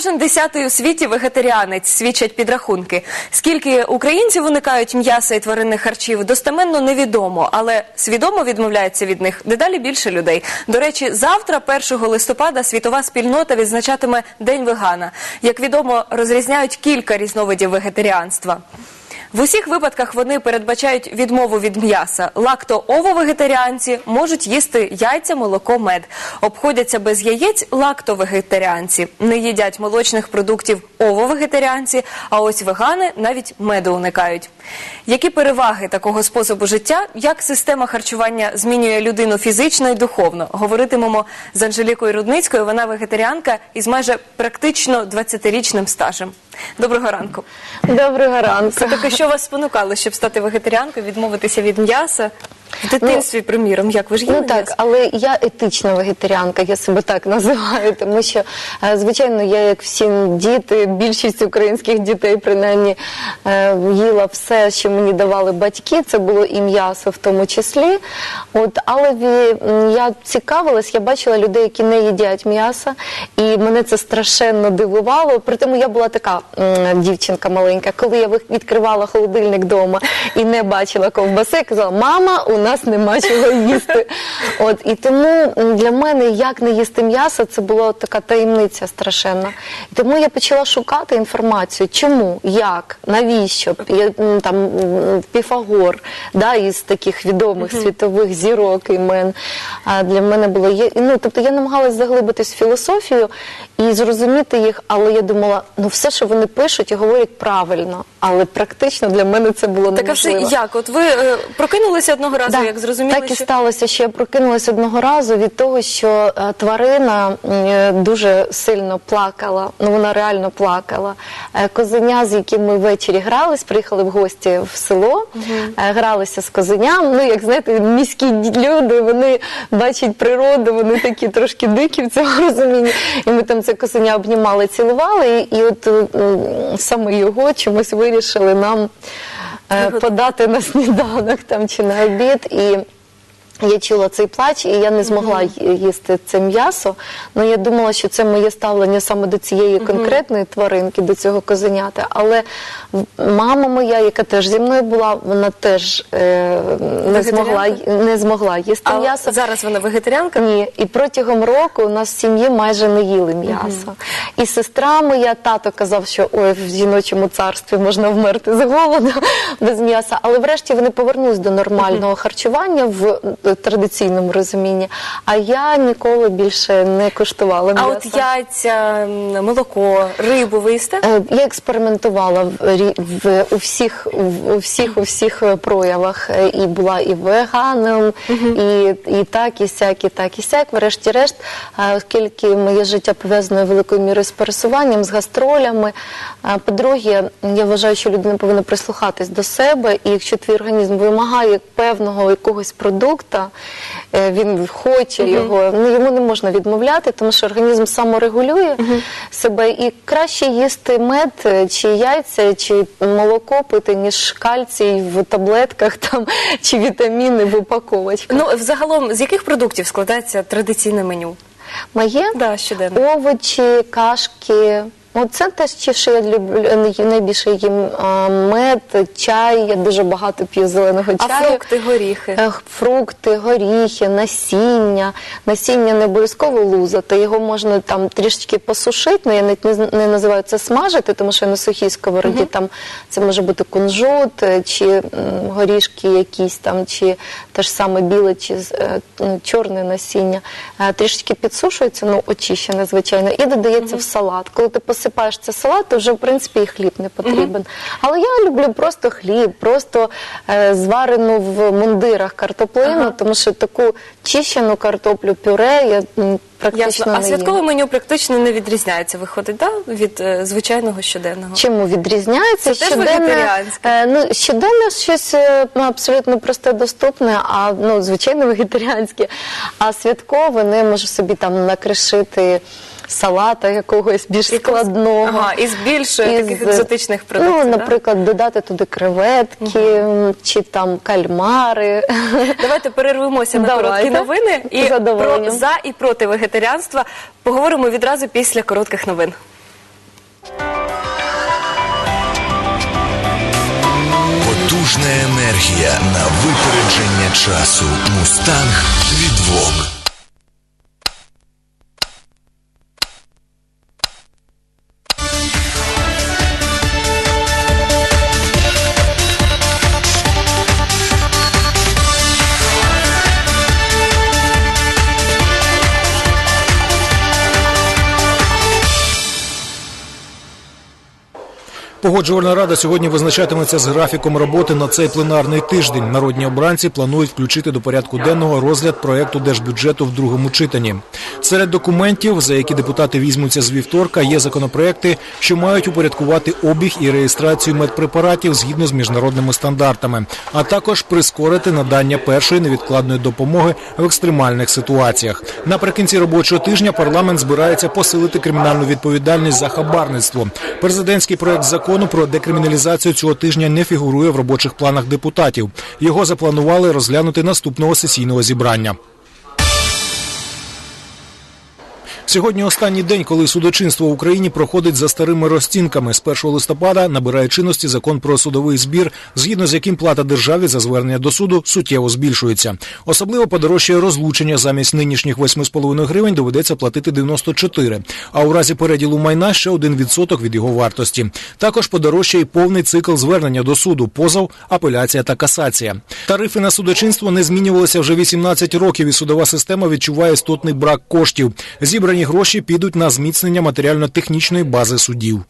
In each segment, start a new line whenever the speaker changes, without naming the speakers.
Кожен десятий у світі вегетаріанець свідчать підрахунки. Скільки українців уникають м'яса і тваринних харчів, достеменно невідомо, але свідомо відмовляється від них дедалі більше людей. До речі, завтра, 1 листопада, світова спільнота відзначатиме День вегана. Як відомо, розрізняють кілька різновидів вегетаріанства. В усіх випадках вони передбачають відмову від м'яса. Лакто-ово-вегетаріанці можуть їсти яйця, молоко, мед. Обходяться без яєць лакто-вегетаріанці. Не їдять молочних продуктів ово-вегетаріанці, а ось вегани навіть меду уникають. Які переваги такого способу життя? Як система харчування змінює людину фізично і духовно? Говоритимемо з Анжелікою Рудницькою. Вона вегетаріанка із майже практично 20-річним стажем. Доброго ранку.
Доброго ранку.
це таки що вас спонукало, щоб стати вегетаріанкою, відмовитися від м'яса? В дитинстві, приміром, як ви ж їли
Ну так,
м'ясо?
але я етична вегетаріанка, я себе так називаю, тому що, е, звичайно, я, як всі діти, більшість українських дітей, принаймні, е, їла все, що мені давали батьки, це було і м'ясо в тому числі. От, але я цікавилась, я бачила людей, які не їдять м'яса, і мене це страшенно дивувало. При тому я була така дівчинка маленька, коли я відкривала холодильник вдома і не бачила ковбаси, я казала, мама, у нас нема чого їсти. От і тому для мене як не їсти м'ясо, це була така таємниця страшенна. І тому я почала шукати інформацію, чому, як, навіщо. Я, там Піфагор, да, із таких відомих світових зірок імен. А для мене було є. Ну тобто я намагалась заглибитись в філософію і зрозуміти їх, але я думала, ну все, що вони пишуть і говорять правильно, але практично для мене це було
Так а все як? От ви е, прокинулися одного разу,
Да,
як зрозуміли,
так і
що...
сталося, що я прокинулася одного разу від того, що е, тварина е, дуже сильно плакала. Ну вона реально плакала. Е, Козеня, з яким ми ввечері грались, приїхали в гості в село, е, гралися з козеням. Ну як знаєте, міські люди вони бачать природу, вони такі трошки дикі в цьому розумінні. І ми там це козеня обнімали, цілували, і, і от е, саме його чомусь вирішили нам подати на сніданок там чи на обід. І я чула цей плач, і я не змогла їсти це м'ясо. Ну я думала, що це моє ставлення саме до цієї конкретної тваринки, до цього козенята. Але мама моя, яка теж зі мною була, вона теж е, не змогла не змогла їсти
А
м'ясо.
зараз вона вегетаріанка?
Ні, і протягом року у нас в сім'ї майже не їли м'ясо. І сестра моя, тато казав, що ой, в жіночому царстві можна вмерти з голоду без м'яса. Але врешті вони повернулись до нормального харчування в традиційному розумінні. А я ніколи більше не куштувала
А от яйця, молоко, рибу ви їсте?
Е, Я експериментувала в, в у всіх у всіх у всіх е, проявах Е, і була і веганом, і, і так, і сяк, і так, і сяк. Врешті-решт, оскільки моє життя пов'язане великою мірою з пересуванням, з гастролями. По-друге, я вважаю, що людина повинна прислухатись до себе, і якщо твій організм вимагає певного якогось продукта, е, він хоче його, ну йому не можна відмовляти, тому що організм саморегулює себе і краще їсти мед е, чи яйця, чи молоко пити, ніж кальцій в таблетках там чи вітаміни в упаковочках.
Ну, взагалом, з яких продуктів складається традиційне меню?
Моє
Да, щоденно.
овочі, кашки. Ну, це те, ще, що я люблю найбільше їм а, мед, чай. Я дуже багато п'ю зеленого
А фрукти, горіхи?
Е, Фрукти, горіхи, насіння. Насіння не обов'язково лузати, його можна там трішечки посушити, але я навіть не, не називаю це смажити, тому що на сухій сковороді там це може бути кунжут, е, чи м, горішки якісь там, чи те ж саме біле, чи е, ну, чорне насіння. Е, Трішечки підсушується, ну очищене, звичайно, і додається в салат. Коли ти посипаєш це салат, то вже в принципі і хліб не потрібен. Але я люблю просто хліб, просто е, зварену в мундирах картоплину, тому що таку чищену картоплю, пюре я м, практично
Ясно. А
не
святкове меню практично не відрізняється, виходить, да? від е, звичайного щоденного?
Чому відрізняється?
Це теж вегетаріанське?
е, ну, щоденно щось е, ну, абсолютно просте, доступне, а ну, звичайно вегетаріанське. А святкове не можу собі там накришити салата якогось більш складного.
Ага, е, із більш таких екзотичних ну, продуктів.
Ну,
да?
наприклад, додати туди креветки угу. чи там кальмари.
Давайте перервемося на
Давайте.
короткі новини і про за і проти вегетаріанства поговоримо відразу після коротких новин.
Потужна енергія на випередження часу. Мустанг від Вог.
Погоджувальна рада сьогодні визначатиметься з графіком роботи на цей пленарний тиждень. Народні обранці планують включити до порядку денного розгляд проекту держбюджету в другому читанні. Серед документів, за які депутати візьмуться з вівторка, є законопроекти, що мають упорядкувати обіг і реєстрацію медпрепаратів згідно з міжнародними стандартами, а також прискорити надання першої невідкладної допомоги в екстремальних ситуаціях. Наприкінці робочого тижня парламент збирається посилити кримінальну відповідальність за хабарництво. Президентський проект закону про декриміналізацію цього тижня не фігурує в робочих планах депутатів. Його запланували розглянути наступного сесійного зібрання. Сьогодні останній день, коли судочинство в Україні проходить за старими розцінками. З 1 листопада набирає чинності закон про судовий збір, згідно з яким плата державі за звернення до суду суттєво збільшується. Особливо подорожчає розлучення замість нинішніх 8,5 гривень доведеться платити 94, а у разі переділу майна ще 1% від його вартості. Також подорожчає повний цикл звернення до суду, позов, апеляція та касація. Тарифи на судочинство не змінювалися вже 18 років, і судова система відчуває істотний брак коштів. Зібрані гроші підуть на зміцнення матеріально-технічної бази судів.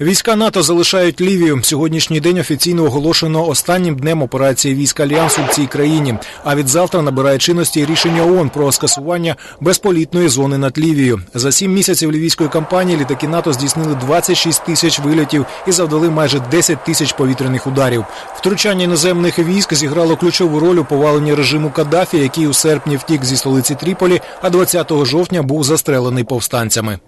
Війська НАТО залишають Лівію. Сьогоднішній день офіційно оголошено останнім днем операції військ альянсу в цій країні. А від завтра набирає чинності рішення ООН про скасування безполітної зони над Лівією. За сім місяців лівійської кампанії літаки НАТО здійснили 26 тисяч вильотів і завдали майже 10 тисяч повітряних ударів. Втручання іноземних військ зіграло ключову роль у поваленні режиму Каддафі, який у серпні втік зі столиці Тріполі, а 20 жовтня був застрелений повстанцями.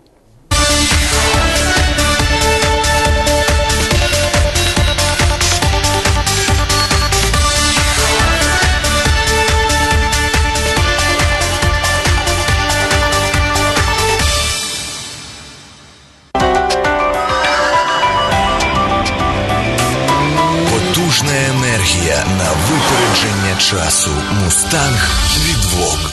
Часу. Мустанг від Vogue.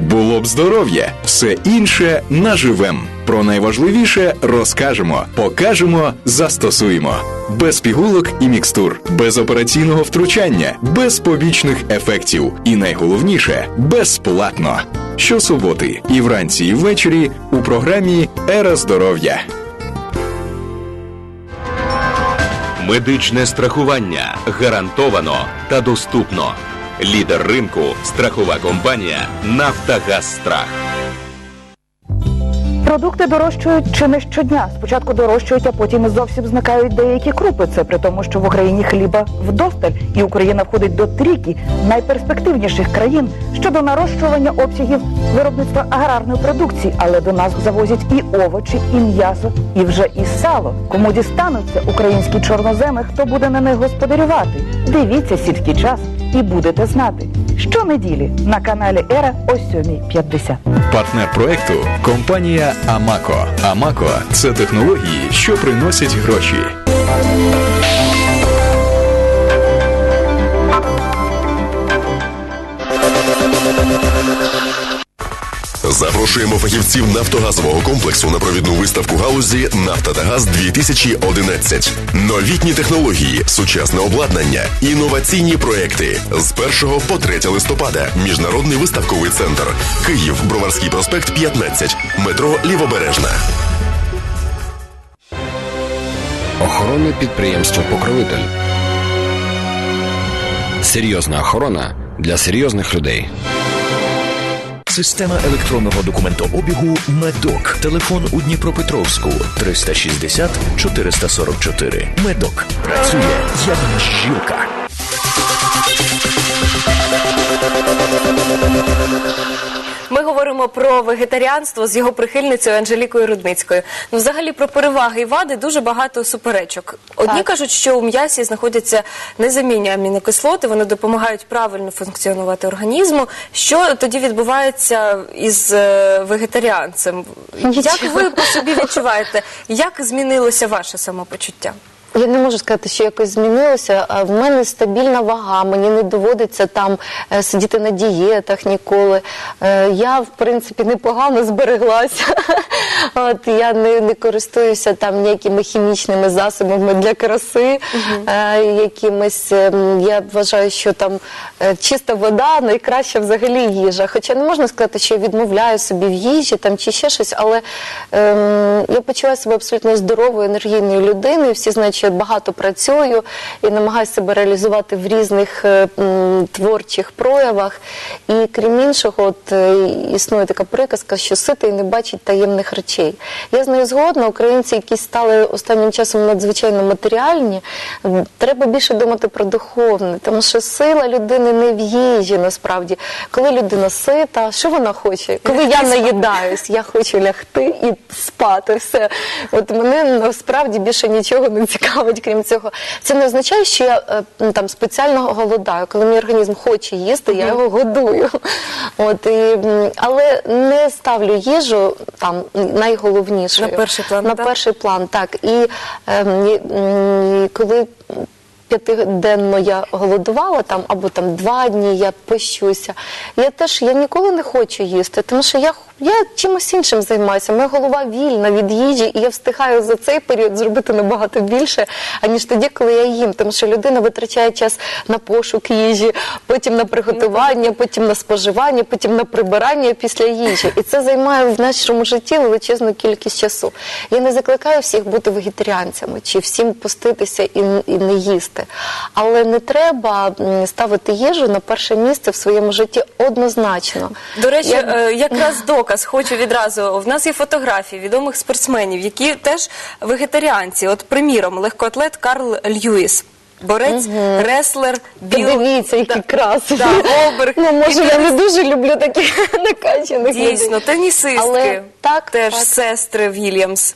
Було б здоров'я, все інше наживем. Про найважливіше розкажемо, покажемо, застосуємо. Без пігулок і мікстур, без операційного втручання, без побічних ефектів. І найголовніше безплатно. Щосуботи і вранці, і ввечері у програмі Ера здоров'я.
Медичне страхування гарантовано та доступно. Лідер ринку страхова компанія Нафтогаз Страх.
Продукти дорожчають чи не щодня. Спочатку дорожчають, а потім зовсім зникають деякі крупи. Це при тому, що в Україні хліба вдосталь, і Україна входить до трійки найперспективніших країн щодо нарощування обсягів виробництва аграрної продукції. Але до нас завозять і овочі, і м'ясо, і вже і сало. Кому дістануться українські чорноземи, хто буде на них господарювати? Дивіться сільський час і будете знати. Щонеділі на каналі Ера о 7.50.
Партнер проекту компанія Амако. Амако це технології, що приносять гроші.
Запрошуємо фахівців нафтогазового комплексу на провідну виставку галузі «Нафта та газ 2011 Новітні технології, сучасне обладнання, інноваційні проекти з 1 по 3 листопада. Міжнародний виставковий центр. Київ, Броварський проспект 15, метро Лівобережна.
Охоронне підприємство Покровитель. Серйозна охорона для серйозних людей.
Система електронного документообігу Медок. Телефон у Дніпропетровську 360 444. Медок працює як жилка.
Ми говоримо про вегетаріанство з його прихильницею Анжелікою Рудницькою. Ну, взагалі про переваги і вади дуже багато суперечок. Одні
Так.
кажуть, що у м'ясі знаходяться незамінні амінокислоти, вони допомагають правильно функціонувати організму. Що тоді відбувається із е, вегетаріанцем? Як ви по собі відчуваєте? Як змінилося ваше самопочуття?
Я не можу сказати, що якось змінилося. А В мене стабільна вага, мені не доводиться там е, сидіти на дієтах ніколи. Е, Я, в принципі, непогано збереглася. От я не, не користуюся там ніякими хімічними засобами для краси. Е, Якимись ем, я вважаю, що там чиста вода найкраща взагалі їжа. Хоча не можна сказати, що я відмовляю собі в їжі там чи ще щось, але ем, я почуваю себе абсолютно здоровою, енергійною людиною. Всі знають, я багато працюю і намагаюся себе реалізувати в різних е, м, творчих проявах. І крім іншого, от е, існує така приказка, що ситий не бачить таємних речей. Я з нею згодна. Українці, які стали останнім часом надзвичайно матеріальні, м, треба більше думати про духовне, тому що сила людини не в їжі насправді. Коли людина сита, що вона хоче? Коли я наїдаюсь, я хочу лягти і спати. Все. От мене насправді більше нічого не цікавить, крім цього. Це не означає, що я е, там спеціально голодаю. Коли мій організм хоче їсти, я його годую. От, і, м, але не ставлю їжу там найголовнішою.
На перший план,
На
так?
перший план, так. І, м, коли п'ятиденно я голодувала там або там два дні я пощуся. Я теж я ніколи не хочу їсти, тому що я, я чимось іншим займаюся. Моя голова вільна від їжі, і я встигаю за цей період зробити набагато більше, аніж тоді, коли я їм. Тому що людина витрачає час на пошук їжі, потім на приготування, потім на споживання, потім на прибирання після їжі. І це займає в нашому житті величезну кількість часу. Я не закликаю всіх бути вегетаріанцями чи всім поститися і, і не їсти. Але не треба ставити їжу на перше місце в своєму житті однозначно.
До речі,
Я-
е, якраз доказ хочу відразу. В нас є фотографії відомих спортсменів, які теж вегетаріанці. От, приміром, легкоатлет Карл Льюіс. Борець, реслер, біл...
Подивіться, які
Да.
красиві.
Да, оберг.
Ну, може, я не дуже люблю таких накачаних
Дійсно, тенісистки,
Але так,
теж
так.
сестри Вільямс.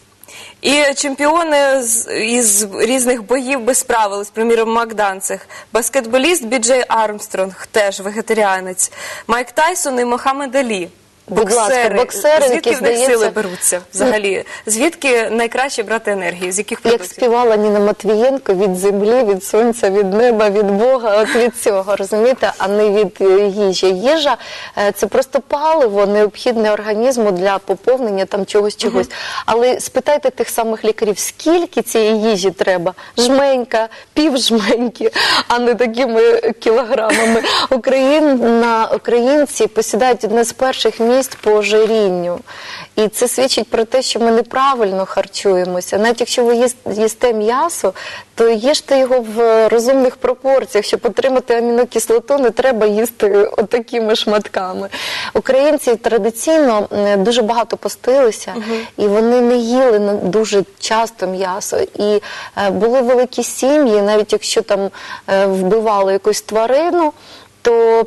І чемпіони з, із різних боїв без правил, з приміром Макданцих, баскетболіст Біджей Армстронг, теж вегетаріанець, Майк Тайсон і Мохаммед Алі.
Будь ласка, боксери,
звідки
які,
в них сили беруться взагалі? Звідки найкраще брати енергію? З яких
Як співала Ніна Матвієнко від землі, від сонця, від неба, від Бога, от від цього, розумієте, а не від е, їжі. Їжа е, це просто паливо необхідне організму для поповнення там чогось чогось. Але спитайте тих самих лікарів, скільки цієї їжі треба? Жменька, пів жменьки, а не такими кілограмами. Україна, українці посідають одне з перших місць по ожирінню. І це свідчить про те, що ми неправильно харчуємося. Навіть якщо ви їс- їсте м'ясо, то їжте його в розумних пропорціях. Щоб отримати амінокислоту, не треба їсти отакими шматками. Українці традиційно дуже багато постилися, і вони не їли дуже часто м'ясо. І е, були великі сім'ї, навіть якщо там е, вбивали якусь тварину то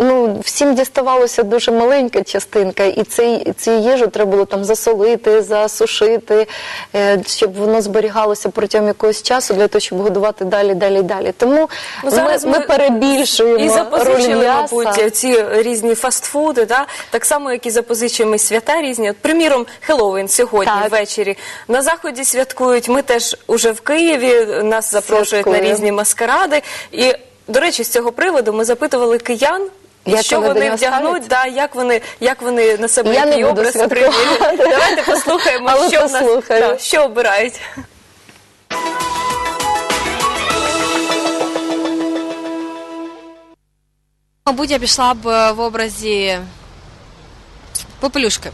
ну, всім діставалося дуже маленька частинка, і цей, цю їжу треба було там засолити, засушити, е, щоб воно зберігалося протягом якогось часу для того, щоб годувати далі, далі, далі. Тому
Ну, зараз
ми, ми, перебільшуємо
і
роль м'яса.
мабуть, ці різні фастфуди, да? так само, як і запозичуємо свята різні. От, приміром, Хеллоуін сьогодні
Так.
ввечері. На заході святкують. Ми теж уже в Києві. Нас запрошують на різні маскаради. І, до речі, з цього приводу ми запитували киян.
Як
що
вони
вони вдягнуть, да, як вони як вони на себе
Я
який образ
святкувати.
Давайте послухаємо,
Але
що нас да, що обирають.
Мабуть, я пішла б в образі попелюшки.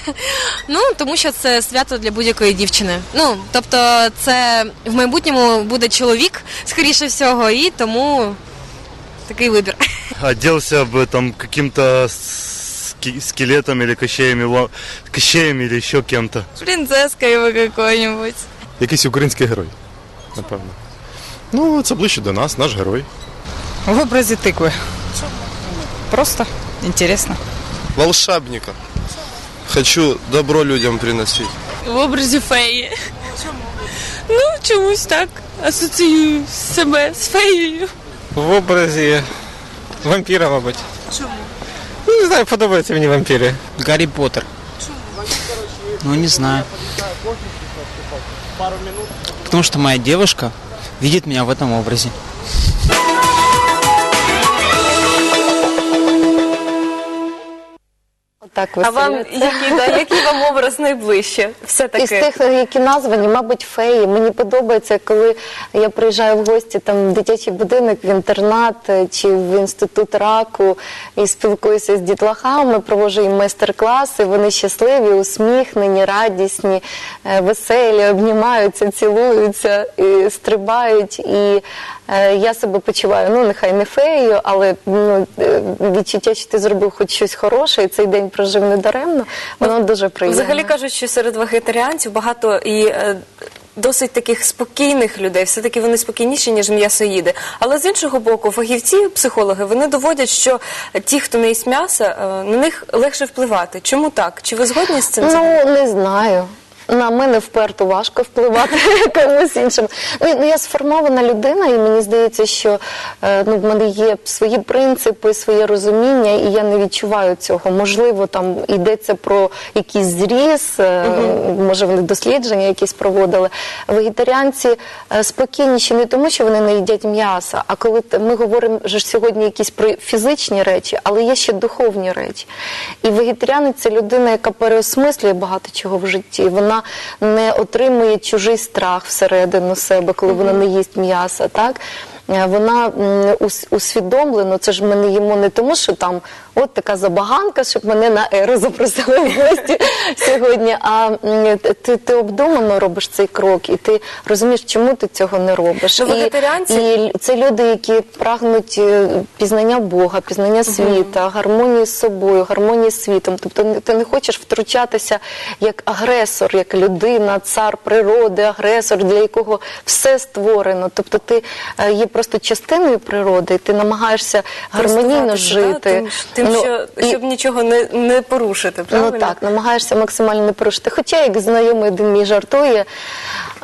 Ну, тому що це свято для будь-якої дівчини. Ну, тобто, це в майбутньому буде чоловік, скоріше всього, і тому такий вибір.
оделся бы там каким-то скелетом или кощеями, кощеем или еще кем-то.
Принцескою ви якою-небудь.
Якийсь український герой, напевно. Ну, це ближче до нас, наш герой.
В образі тикви. Просто інтересно.
Волшебника. Хочу добро людям приносить.
В образі феї. Ну, чомусь так асоціюю себе з феєю.
В образі вампіра, мабуть.
Чому?
Ну, не знаю, подобаються мені вампіри.
Гарри Поттер. Ну, не знаю. Потому что моя девушка видит меня в этом образе.
Так,
А вам
веселяться.
який, да, який вам образ найближче? Все таки
Із тих, які названі, мабуть, феї. Мені подобається, коли я приїжджаю в гості там в дитячий будинок, в інтернат е, чи в інститут раку і спілкуюся з дітлахами, проводжу їм майстер-класи. Вони щасливі, усміхнені, радісні, е, веселі, обнімаються, цілуються, і стрибають. І я себе почуваю, ну нехай не феєю, але ну, е, відчуття, що ти зробив хоч щось хороше, і цей день прожив недаремно, воно дуже приємно.
Взагалі кажуть, що серед вегетаріанців багато і е, досить таких спокійних людей. Все таки вони спокійніші, ніж м'ясоїди. Але з іншого боку, фахівці, психологи, вони доводять, що ті, хто не їсть м'яса, е, на них легше впливати. Чому так? Чи ви згодні з цим?
Ну, не знаю. На мене вперто важко впливати комусь іншим. Ну, ну, я сформована людина, і мені здається, що е, ну, в мене є свої принципи, своє розуміння, і я не відчуваю цього. Можливо, там йдеться про якийсь зріз, е, може вони дослідження якісь проводили. Вегетаріанці е, спокійніші не тому, що вони не їдять м'яса, а коли ми говоримо вже ж сьогодні якісь про фізичні речі, але є ще духовні речі. І вегетаріанець це людина, яка переосмислює багато чого в житті. Вона не отримує чужий страх всередину себе, коли вона не їсть м'яса. Так? Е, Вона усвідомлена, усвідомлено, це ж ми не їмо не тому, що там от така забаганка, щоб мене на еру запросили в гості сьогодні. А ти, ти обдумано робиш цей крок, і ти розумієш, чому ти цього не робиш.
Ну,
І-
вегетаріанці-
і це люди, які прагнуть е, пізнання Бога, пізнання світа, гармонії з собою, гармонії з світом. Тобто ти не хочеш втручатися як агресор, як людина, цар природи, агресор, для якого все створено. Тобто ти е, є просто частиною природи, і ти намагаєшся гармонійно
Користуватися, да,
жити.
Тим, тим
Ну,
що,
і-
щоб нічого не, не порушити, правильно?
Ну так, намагаєшся максимально не порушити. Хоча, як знайомий один мій жартує,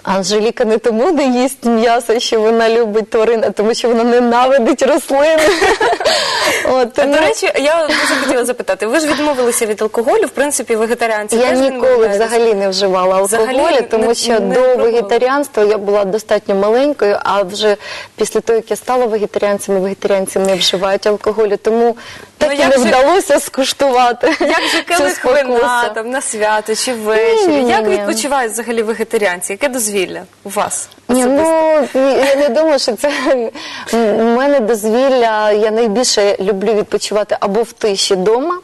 Анжеліка не тому не їсть м'ясо, що вона любить тварин, а тому що вона ненавидить рослини. От,
До речі, я дуже хотіла запитати. Ви ж відмовилися від алкоголю, в принципі, вегетаріанці
Я
теж
ніколи взагалі не вживала
Взагалі
алкоголю,
не-
тому що
не
до
пробувала?
вегетаріанства я була достатньо маленькою, а вже після того, як я стала вегетаріанцем, вегетаріанці не вживають алкоголю, тому так і
як
не
же-
вдалося скуштувати.
Як же
цю
келих вина там на свято чи ввечері?
Ні-ні-ні.
Як відпочивають взагалі вегетаріанці? Яке дозвілля у вас?
Ні, ну я не думаю, що це у мене дозвілля. Я найбільше люблю відпочивати або в тиші вдома,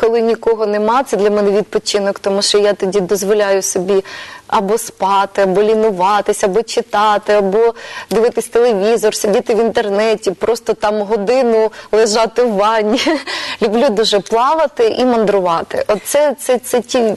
коли нікого нема. Це для мене відпочинок, тому що я тоді дозволяю собі або спати, або лінуватися, або читати, або дивитись телевізор, сидіти в інтернеті, просто там годину лежати в ванні. Люблю дуже плавати і мандрувати. Оце це, це ті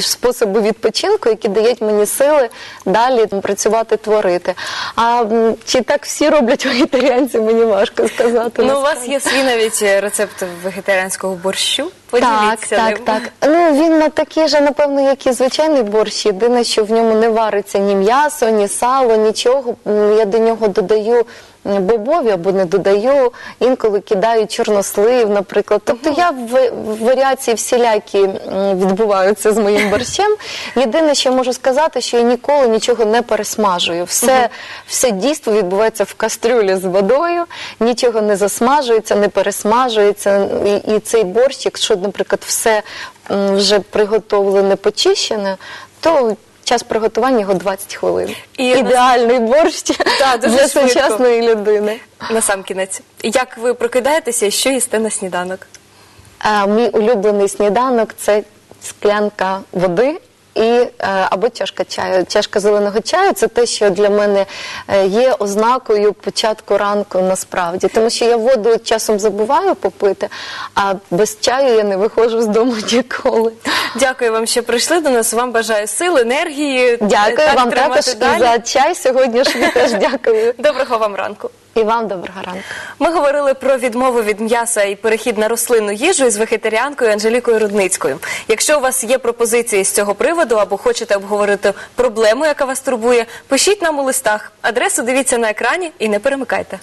способи відпочинку, які дають мені сили далі працювати, творити. А чи так всі роблять вегетаріанці, мені важко сказати.
Ну, у вас є свій навіть рецепт вегетаріанського борщу.
Так,
Поділіться
так,
ним.
так. Ну він на такий же, напевно, як і звичайний борщ. Єдине, що в ньому не вариться ні м'ясо, ні сало, нічого. Я до нього додаю бобові або не додаю. Інколи кидаю чорнослив, наприклад. Тобто я в, варіації всілякі відбуваються з моїм борщем. Єдине, що можу сказати, що я ніколи нічого не пересмажую. Все, все дійство відбувається в кастрюлі з водою, нічого не засмажується, не пересмажується. І, і цей борщ, якщо, наприклад, все вже приготовлене, почищене, то час приготування його 20 хвилин.
І
Ідеальний борщ
Да, дуже
для
швидко.
сучасної людини.
На сам кінець. Як ви прокидаєтеся і що їсте на сніданок?
А, мій улюблений сніданок це склянка води. І е, або чашка чаю. Чашка зеленого чаю це те, що для мене е, є ознакою початку ранку насправді. Тому що я воду часом забуваю попити, а без чаю я не виходжу з дому ніколи.
Дякую вам, що прийшли до нас. Вам бажаю сил, енергії.
Дякую
так
вам також
далі.
і за чай сьогоднішній теж дякую.
Доброго вам ранку.
І вам доброго ранку.
Ми говорили про відмову від м'яса і перехід на рослинну їжу із вегетаріанкою Анжелікою Рудницькою. Якщо у вас є пропозиції з цього приводу або хочете обговорити проблему, яка вас турбує, пишіть нам у листах. Адресу дивіться на екрані і не перемикайте.